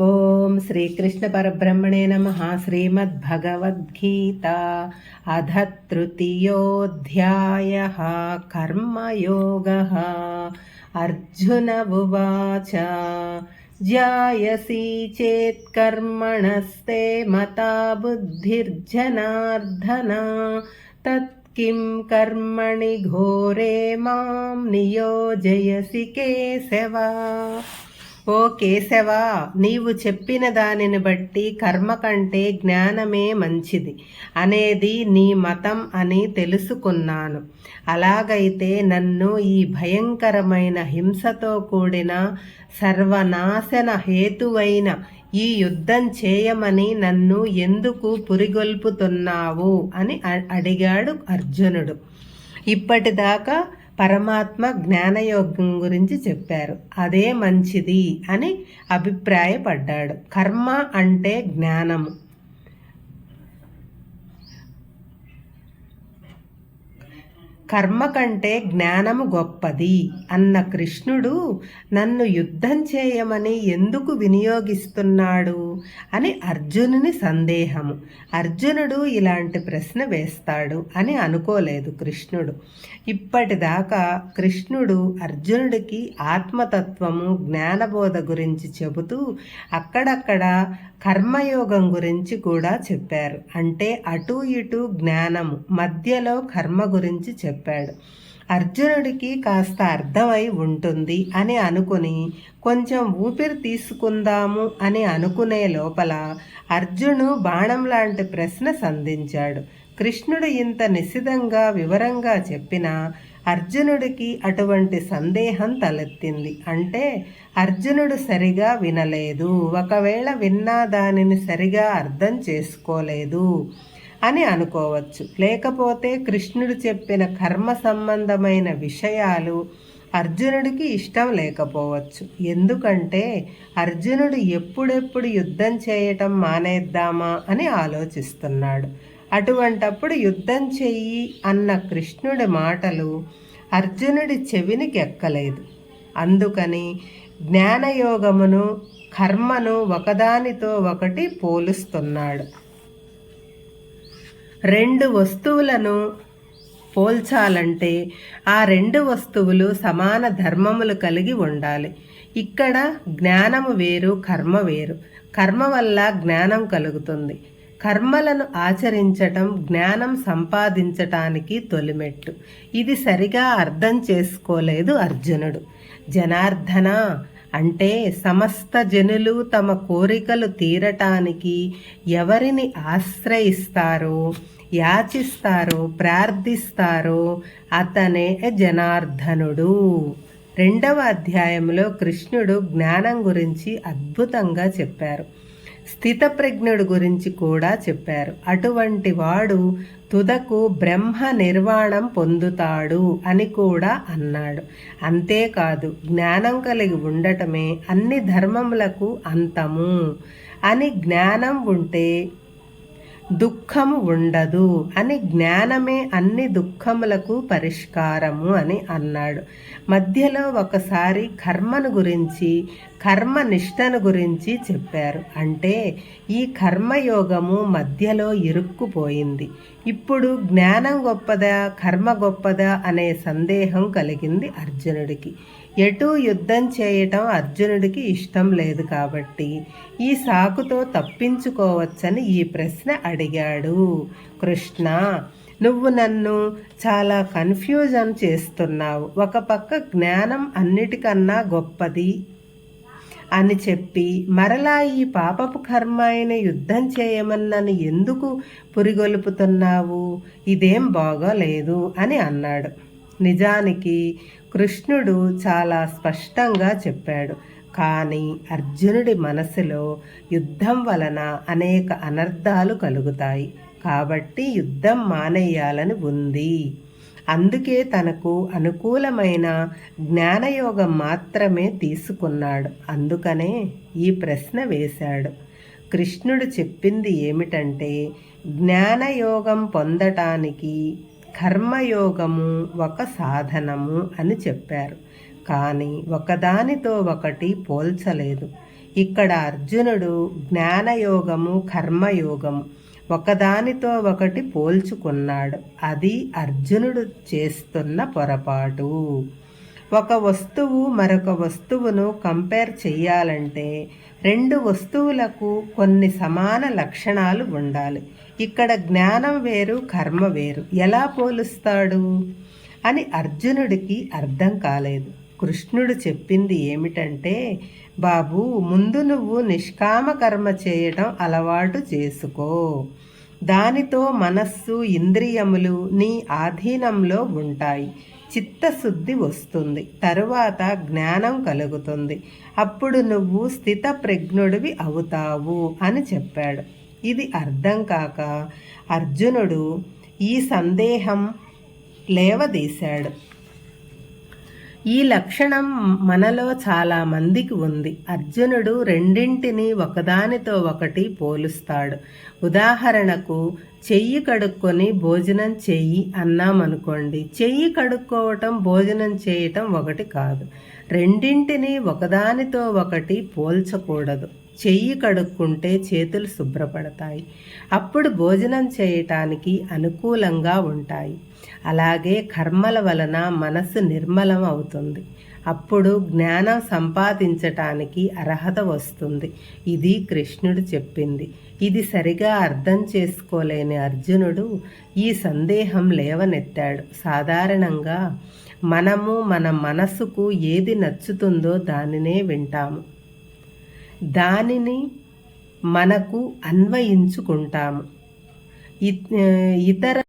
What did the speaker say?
ॐ श्रीकृष्णपरब्रह्मणे नमः। श्रीमद्भगवद्गीता अध तृतीयोऽध्यायः कर्मयोगः। अर्जुन उवाच जायसी चेत् कर्मणस्ते मता बुद्धिर्जनार्दना। तत् किं कर्मणि घोरे माँ नियोजयसि केशवा। ఓ కేశవ నీవు చెప్పిన దానిని బట్టి కర్మ కంటే జ్ఞానమే మంచిది అనేది నీ మతం అని తెలుసుకున్నాను. అలాగైతే నన్ను ఈ భయంకరమైన హింసతో కూడిన సర్వనాశన హేతువైన ఈ యుద్ధం చేయమని నన్ను ఎందుకు పురిగొల్పుతున్నావు అని అడిగాడు అర్జునుడు. ఇప్పటిదాకా పరమాత్మ జ్ఞానయోగం గురించి చెప్పారు. అదే మంచిది అని అభిప్రాయపడ్డాడు. కర్మ అంటే జ్ఞానము. కర్మ కంటే జ్ఞానము గొప్పది అన్న కృష్ణుడు నన్ను యుద్ధం చేయమని ఎందుకు వినియోగిస్తున్నాడు అని అర్జునుని సందేహము. అర్జునుడు ఇలాంటి ప్రశ్న వేస్తాడు అని అనుకోలేదు కృష్ణుడు. ఇప్పటిదాకా కృష్ణుడు అర్జునుడికి ఆత్మతత్వము జ్ఞానబోధ గురించి చెబుతూ అక్కడక్కడ కర్మయోగం గురించి కూడా చెప్పారు. అంటే అటు ఇటు జ్ఞానము మధ్యలో కర్మ గురించి చెప్పాడు. అర్జునుడికి కాస్త అర్థమై ఉంటుంది అని అనుకుని కొంచెం ఊపిరి తీసుకుందాము అని అనుకునే లోపల అర్జును బాణం లాంటి ప్రశ్న సంధించాడు. కృష్ణుడు ఇంత నిశితంగా వివరంగా చెప్పినా అర్జునుడికి అటువంటి సందేహం తలెత్తింది. అంటే అర్జునుడు సరిగా వినలేదు. ఒకవేళ విన్నా దానిని సరిగా అర్థం చేసుకోలేదు. అని అనుకోవచ్చు. లేకపోతే కృష్ణుడు చెప్పిన కర్మ సంబంధమైన విషయాలు అర్జునుడికి ఇష్టం లేకపోవచ్చు. ఎందుకంటే అర్జునుడు ఎప్పుడెప్పుడు యుద్ధం చేయటం మానేద్దామా అని ఆలోచిస్తున్నాడు. అటువంటప్పుడు యుద్ధం చెయ్యి అన్న కృష్ణుడి మాటలు అర్జునుడి చెవినికి ఎక్కలేదు అందుకని జ్ఞానయోగమును కర్మను ఒకదానితో ఒకటి పోలుస్తున్నాడు. రెండు వస్తువులను పోల్చాలంటే ఆ రెండు వస్తువులు సమాన ధర్మములు కలిగి ఉండాలి. ఇక్కడ జ్ఞానము వేరు కర్మ వేరు. కర్మ వల్ల జ్ఞానం కలుగుతుంది. కర్మలను ఆచరించటం జ్ఞానం సంపాదించటానికి తొలిమెట్టు. ఇది సరిగా అర్థం చేసుకోలేదు అర్జునుడు. జనార్దన అంటే సమస్త జనులు తమ కోరికలు తీరటానికి ఎవరిని ఆశ్రయిస్తారో యాచిస్తారో ప్రార్థిస్తారో అతనే జనార్దనుడు. రెండవ అధ్యాయంలో కృష్ణుడు జ్ఞానం గురించి అద్భుతంగా చెప్పారు. స్థితప్రజ్ఞుడు గురించి కూడా చెప్పారు. అటువంటి వాడు తుదకు బ్రహ్మ నిర్వాణం పొందుతాడు అని కూడా అన్నాడు. అంతేకాదు జ్ఞానం కలిగి ఉండటమే అన్ని ధర్మములకు అంతము. అని జ్ఞానం ఉంటే దుఃఖము ఉండదు అని జ్ఞానమే అన్ని దుఃఖములకు పరిష్కారము అని అన్నాడు. మధ్యలో ఒకసారి కర్మను గురించి కర్మ నిష్టను గురించి చెప్పారు. అంటే ఈ కర్మయోగము మధ్యలో ఇరుక్కుపోయింది. ఇప్పుడు జ్ఞానం గొప్పదా కర్మ గొప్పదా అనే సందేహం కలిగింది అర్జునుడికి. ఎటు యుద్ధం చేయటం అర్జునుడికి ఇష్టం లేదు కాబట్టి ఈ సాకుతో తప్పించుకోవచ్చని ఈ ప్రశ్న అడిగాడు. కృష్ణ నువ్వు నన్ను చాలా కన్ఫ్యూజన్ చేస్తున్నావు. ఒక పక్క జ్ఞానం అన్నిటికన్నా గొప్పది అని చెప్పి మరలా ఈ పాపపు కర్మ అయిన యుద్ధం చేయమన్నని ఎందుకు పురిగొలుపుతున్నావు? ఇదేం బాగోలేదు అని అన్నాడు. నిజానికి కృష్ణుడు చాలా స్పష్టంగా చెప్పాడు. కానీ అర్జునుడి మనసులో యుద్ధం వలన అనేక అనర్థాలు కలుగుతాయి. కాబట్టి యుద్ధం మానేయాలని ఉంది. అందుకే తనకు అనుకూలమైన జ్ఞానయోగం మాత్రమే తీసుకున్నాడు. అందుకనే ఈ ప్రశ్న వేశాడు. కృష్ణుడు చెప్పింది ఏమిటంటే జ్ఞానయోగం పొందటానికి కర్మయోగము ఒక సాధనము అని చెప్పారు. కానీ ఒకదానితో ఒకటి పోల్చలేదు. ఇక్కడ అర్జునుడు జ్ఞానయోగము కర్మయోగము ఒకదానితో ఒకటి పోల్చుకున్నాడు. అది అర్జునుడు చేస్తున్న పొరపాటు. ఒక వస్తువు మరొక వస్తువును కంపేర్ చేయాలంటే రెండు వస్తువులకు కొన్ని సమాన లక్షణాలు ఉండాలి. ఇక్కడ జ్ఞానం వేరు కర్మ వేరు. ఎలా పోలుస్తాడు? అని అర్జునుడికి అర్థం కాలేదు. కృష్ణుడు చెప్పింది ఏమిటంటే బాబు ముందు నువ్వు నిష్కామ కర్మ చేయటం అలవాటు చేసుకో. దానితో మనస్సు ఇంద్రియములు నీ ఆధీనంలో ఉంటాయి. చిత్తశుద్ధి వస్తుంది. తరువాత జ్ఞానం కలుగుతుంది. అప్పుడు నువ్వు స్థిత ప్రజ్ఞుడివి అవుతావు అని చెప్పాడు. ఇది అర్థం కాక అర్జునుడు ఈ సందేహం లేవదీశాడు. ఈ లక్షణం మనలో చాలా మందికి ఉంది. అర్జునుడు రెండింటిని ఒకదానితో ఒకటి పోలుస్తాడు. ఉదాహరణకు చెయ్యి కడుక్కొని భోజనం చెయ్యి అన్నామనుకోండి. చెయ్యి కడుక్కోవటం భోజనం చేయటం ఒకటి కాదు. రెండింటిని ఒకదానితో ఒకటి పోల్చకూడదు. చెయ్యి కడుక్కుంటే చేతులు శుభ్రపడతాయి. అప్పుడు భోజనం చేయటానికి అనుకూలంగా ఉంటాయి. అలాగే కర్మల వలన మనసు నిర్మలం అవుతుంది. అప్పుడు జ్ఞానం సంపాదించటానికి అర్హత వస్తుంది. ఇది కృష్ణుడు చెప్పింది. ఇది సరిగా అర్థం చేసుకోలేని అర్జునుడు ఈ సందేహం లేవనెత్తాడు. సాధారణంగా మనము మన మనసుకు ఏది నచ్చుతుందో దానినే వింటాము. దానిని మనకు అన్వయించుకుంటాము. ఇతర